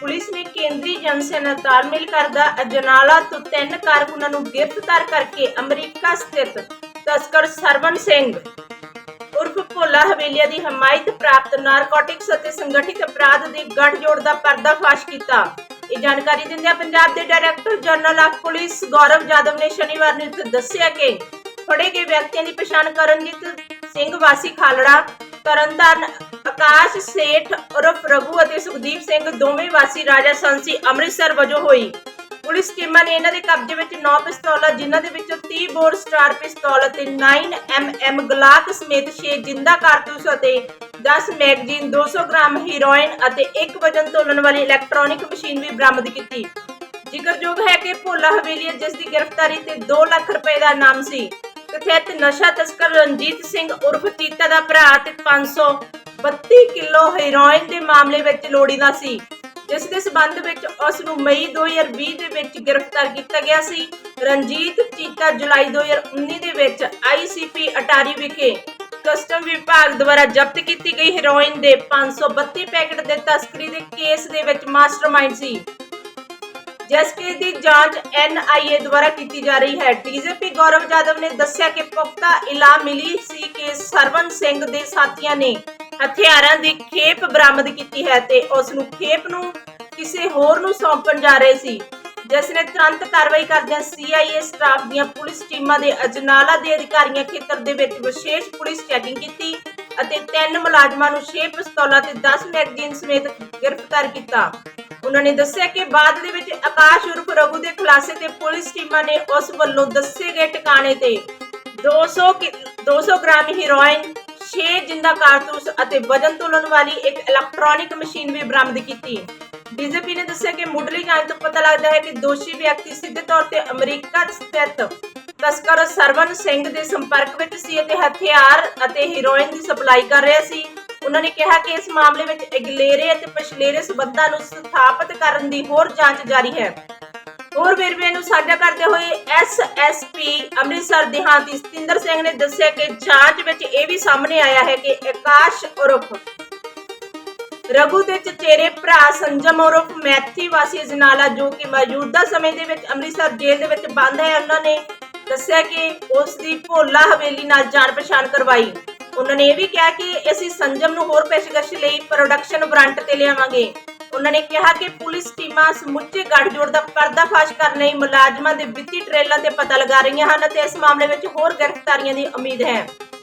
Police ਨੇ ਕੇਂਦਰੀ ਜਨਸੈਨਾ ਨਾਲ ਤਾਲਮੇਲ ਕਰਦਾ ਅਜਨਾਲਾ ਤੋਂ ਤਿੰਨ ਕਾਰਕੁਨਾਂ ਨੂੰ ਗ੍ਰਿਫਤਾਰ ਕਰਕੇ ਅਮਰੀਕਾ ਸਥਿਤ ਤਸਕਰ ਸਰਵਨ ਸਿੰਘ ਉਰਫ ਭੋਲਾ ਹਵੇਲੀਆ ਦੀ ਹਮਾਇਤ ਪ੍ਰਾਪਤ ਨਾਰਕੋਟਿਕਸ ਅਤੇ ਸੰਗਠਿਤ ਅਪਰਾਧ ਦੇ ਗੱਠਜੋੜ ਦਾ ਪਰਦਾਫਾਸ਼ ਕੀਤਾ। ਇਹ ਜਾਣਕਾਰੀ ਦਿੰਦਿਆਂ ਪੰਜਾਬ ਦੇ director general of police Gaurav Yadav ਨੇ ਸ਼ਨੀਵਾਰ ਨੂੰ ਦੱਸਿਆ ਕਿ ਫੜੇ ਗਏ ਵਿਅਕਤੀਆਂ ਦੀ ਪਛਾਣ ਕਰਨ ਕਰਨਜੀਤ ਸਿੰਘ ਵਾਸੀ ਖਾਲੜਾ, ਤਰਨਤਾਰਨ ਆਕਾਸ਼ ਸੇਠ ਉਰਫ ਰਘੂ ਅਤੇ ਸੁਖਦੀਪ ਸਿੰਘ ਦੋਵੇਂ ਵਾਸੀ ਰਾਜਾ ਸੰਸੀ ਅੰਮ੍ਰਿਤਸਰ ਵਜੋਂ ਹੋਈ। ਪੁਲਿਸ ਟੀਮਾਂ ਨੇ ਇਹਨਾਂ ਦੇ ਕਬਜ਼ੇ ਵਿੱਚ 9 ਪਿਸਤੌਲਾਂ, ਜਿਨ੍ਹਾਂ ਦੇ ਵਿੱਚੋਂ 30 ਬੋਰ ਸਟਾਰ ਪਿਸਤੌਲ ਅਤੇ 9 mm ਗਲਾਕ ਸਮੇਤ 6 ਜਿੰਦਾ ਕਾਰਤੂਸ ਅਤੇ 10 ਮੈਗਜ਼ੀਨ 200 ਗ੍ਰਾਮ ਹੀਰੋਇਨ ਅਤੇ ਇੱਕ ਵਜਨ ਤੋਲਣ ਵਾਲੀ ਇਲੈਕਟ੍ਰੋਨਿਕ ਮਸ਼ੀਨ ਵੀ ਬਰਾਮਦ ਕੀਤੀ। ਜ਼ਿਕਰਯੋਗ ਹੈ ਕਿ ਭੋਲਾ ਹਵੇਲੀ ਜਿਸ ਦੀ ਗ੍ਰਿਫਤਾਰੀ ਤੇ 2 ਲੱਖ ਰੁਪਏ ਦਾ ਇਨਾਮ ਸੀ। ਕਥਿਤ ਨਸ਼ਾ ਤਸਕਰ ਰਣਜੀਤ ਸਿੰਘ ਉਰਫ ਚੀਤਾ ਦਾ ਭਰਾ ਤੇ 532 ਕਿਲੋ ਹੈਰੋਇਨ ਦੇ ਮਾਮਲੇ ਵਿੱਚ ਲੋੜੀਂਦਾ ਸੀ। ਜਿਸ ਦੇ ਸਬੰਧ ਵਿੱਚ ਉਸ ਨੂੰ ਮਈ 2020 ਦੇ ਵਿੱਚ ਗ੍ਰਿਫਤਾਰ ਕੀਤਾ ਗਿਆ ਸੀ। ਰਣਜੀਤ ਚੀਤਾ ਜੁਲਾਈ 2019 ਦੇ ਵਿੱਚ ਆਈਸੀਪੀ ਅਟਾਰੀ ਵਿਖੇ ਕਸਟਮ ਵਿਭਾਗ ਦੁਆਰਾ ਜ਼ਬਤ ਕੀਤੀ ਗਈ ਹੈਰੋਇਨ ਦੇ 532 ਪੈਕੇਟ ਦੇ ਤਸਕਰੀ ਦੇ ਕੇਸ ਦੇ ਵਿੱਚ ਮਾਸਟਰਮਾਈਂਡ ਸੀ। ਜਿਸ ਦੀ ਜਾਂਚ ਐਨਆਈਏ ਦੁਆਰਾ ਕੀਤੀ ਜਾ ਰਹੀ ਹੈ, ਡੀਜੀਪੀ ਗੌਰਵ ਜਾਦਵ ਨੇ ਦੱਸਿਆ ਕਿ ਪੁਖਤਾ ਇਲਾਮ ਮਿਲੀ ਸੀ ਕਿ ਸਰਵਨ ਸਿੰਘ ਦੇ ਸਾਥੀਆਂ ਨੇ ਹਥਿਆਰਾਂ ਦੀ ਖੇਪ ਬਰਾਮਦ ਕੀਤੀ ਹੈ ਤੇ ਉਸ ਨੂੰ ਖੇਪ ਨੂੰ ਕਿਸੇ ਹੋਰ ਨੂੰ ਸੌਂਪਣ ਜਾ ਰਹੇ ਸੀ, ਜਿਸ ਨੇ ਤੁਰੰਤ ਕਾਰਵਾਈ ਕਰਦਿਆਂ ਸੀਆਈਏ ਸਟਾਫ ਦੀਆਂ ਪੁਲਿਸ ਟੀਮਾਂ ਦੇ ਅਜਨਾਲਾ ਦੇ ਅਧਿਕਾਰੀਆਂ ਖੇਤਰ ਦੇ ਵਿੱਚ ਵਿਸ਼ੇਸ਼ ਪੁਲਿਸ ਚੈਕਿੰਗ ਕੀਤੀ ਅਤੇ ਤਿੰਨ ਮੁਲਾਜ਼ਮਾਂ ਨੂੰ 6 ਪਿਸਤੌਲਾਂ ਤੇ 10 ਮੈਗਜ਼ੀਨ ਸਮੇਤ ਗ੍ਰਿਫਤਾਰ ਕੀਤਾ। ਉਹਨਾਂ ਨੇ ਦੱਸਿਆ ਕਿ ਬਾਅਦ ਦੇ ਵਿੱਚ ਆਕਾਸ਼ ਉਰਫ ਰਘੂ ਦੇ ਖੁਲਾਸੇ ਤੇ ਪੁਲਿਸ ਟੀਮਾਂ ਨੇ ਉਸ ਵੱਲੋਂ ਦੱਸੇ ਗਏ ਟਿਕਾਣੇ ਤੇ 200 200 ਗ੍ਰਾਮ ਹੀਰੋਇਨ 6 ਜਿੰਦਾ ਕਾਰਤੂਸ ਅਤੇ ਵਜਨ ਤੋਲਣ ਵਾਲੀ ਇੱਕ ਇਲੈਕਟ੍ਰੋਨਿਕ ਮਸ਼ੀਨ ਵੀ ਬਰਾਮਦ ਕੀਤੀ। ਡੀਜੀਪੀ ਨੇ ਦੱਸਿਆ ਕਿ ਮੁੱਢਲੀ ਜਾਂਚ ਤੋਂ ਪਤਾ ਲੱਗਦਾ ਹੈ ਕਿ ਦੋਸ਼ੀ ਵਿਅਕਤੀ ਸਿੱਧੇ ਤੌਰ ਤੇ ਅਮਰੀਕਾ ਸਥਿਤ ਤਸਕਰ ਸਰਵਨ ਸਿੰਘ ਦੇ ਸੰਪਰਕ ਵਿੱਚ ਸੀ ਅਤੇ ਹਥਿਆਰ ਅਤੇ ਹੀਰੋਇਨ ਦੀ ਸਪਲਾਈ ਕਰ ਰਿਹਾ ਸੀ। ਉਹਨਾਂ ਨੇ ਕਿਹਾ ਕਿ ਇਸ ਮਾਮਲੇ ਵਿੱਚ ਅਗਲੇਰੇ ਅਤੇ ਪਛਲੇਰੇ ਸਬੰਧਾਂ ਨੂੰ ਸਥਾਪਿਤ ਕਰਨ ਦੀ ਹੋਰ ਜਾਂਚ ਜਾਰੀ ਹੈ। ਹੋਰ ਵੇਰਵੇ ਨੂੰ ਸਾਂਝਾ ਕਰਦੇ ਹੋਏ ਐਸਐਸਪੀ ਅੰਮ੍ਰਿਤਸਰ ਦਿਹਾਤੀ ਸਤਿੰਦਰ ਸਿੰਘ ਨੇ ਦੱਸਿਆ ਕਿ ਜਾਂਚ ਵਿੱਚ ਇਹ ਵੀ ਸਾਹਮਣੇ ਆਇਆ ਹੈ ਕਿ ਆਕਾਸ਼ ਉਰਫ ਰਘੂ ਦੇ ਚਚੇਰੇ ਭਰਾ ਸੰਜਮ ਉਰਫ ਮੈਥੀ ਵਾਸੀ ਜਨਾਲਾ ਜੋ ਕਿ ਮੌਜੂਦਾ ਸਮੇਂ ਦੇ ਵਿੱਚ ਅੰਮ੍ਰਿਤਸਰ ਜੇਲ੍ਹ ਦੇ ਵਿੱਚ ਬੰਦ ਹੈ, ਉਹਨਾਂ ਨੇ ਦੱਸਿਆ ਕਿ ਉਸ ਦੀ ਭੋਲਾ ਹਵੇਲੀ ਨਾਲ ਜਾਣ ਪਛਾਣ ਕਰਵਾਈ। ਉਹਨਾਂ ਨੇ ਇਹ ਵੀ ਕਿਹਾ ਕਿ ਅਸੀਂ ਸੰਜਮ ਨੂੰ ਹੋਰ ਪੇਸ਼ਕਸ਼ ਲਈ ਪ੍ਰੋਡਕਸ਼ਨ ਵਾਰੰਟ ਤੇ ਲਿਆਵਾਂਗੇ। ਉਹਨਾਂ ਨੇ ਕਿਹਾ ਕਿ ਪੁਲਿਸ ਟੀਮਾਂ ਸਮੁੱਚੇ ਗੱਠਜੋੜ ਦਾ ਪਰਦਾਫਾਸ਼ ਕਰਨ ਲਈ ਮੁਲਾਜ਼ਮਾਂ ਦੇ ਵਿੱਤੀ ਟ੍ਰੇਲਾਂ ਤੇ ਪਤਾ ਲਗਾ ਰਹੀਆਂ ਹਨ ਅਤੇ ਇਸ ਮਾਮਲੇ ਵਿੱਚ ਹੋਰ ਗ੍ਰਿਫਤਾਰੀਆਂ ਦੀ ਉਮੀਦ ਹੈ।